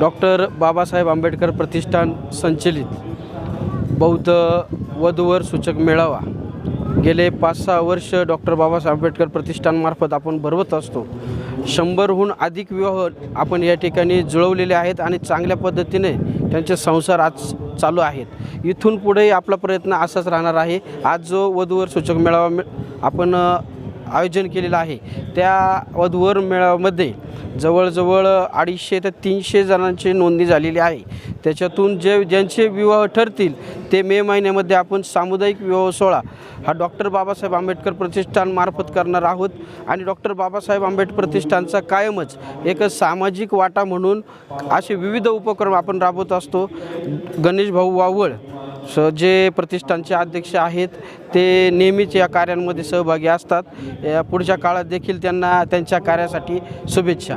Doctor Babasaheb Ambedkar प्रतिष्ठान संचलित. बौद्ध वधूवर सूचक मेळावा. गेले पाच सहा वर्ष डॉक्टर बाबासाहेब आंबेडकर प्रतिष्ठानमार्फत आपण भरवत असतो. शंभरहून अधिक विवाह आपण या ठिकाणी जुळवलेले आहेत आणि चांगल्या पद्धतीने त्यांचे संसार आज चालू आहेत. इथून पुढे आपला प्रयत्न असाच राहणार आहे. आज जो वधूवर सूचक मेळावा मे- आपण आयोजन केलेलं आहे. त्या वधूवर मेळाव्यामध्ये जवळजवळ अडीचशे ते तीनशे जणांची नोंदणी झालेली आहे. त्याच्यातून जे ज्यांचे विवाह ठरतील ते मे महिन्यामध्ये आपण सामुदायिक विवाह सोहळा हा डॉक्टर बाबासाहेब आंबेडकर प्रतिष्ठानमार्फत करणार आहोत. आणि डॉक्टर बाबासाहेब आंबेडकर प्रतिष्ठानचा कायमच एक सामाजिक वाटा म्हणून असे विविध उपक्रम आपण राबवत असतो. गणेश भाऊ वावळ स जे प्रतिष्ठानचे अध्यक्ष आहेत ते नेहमीच या कार्यांमध्ये सहभागी असतात. या पुढच्या काळात देखील त्यांना त्यांच्या कार्यासाठी शुभेच्छा.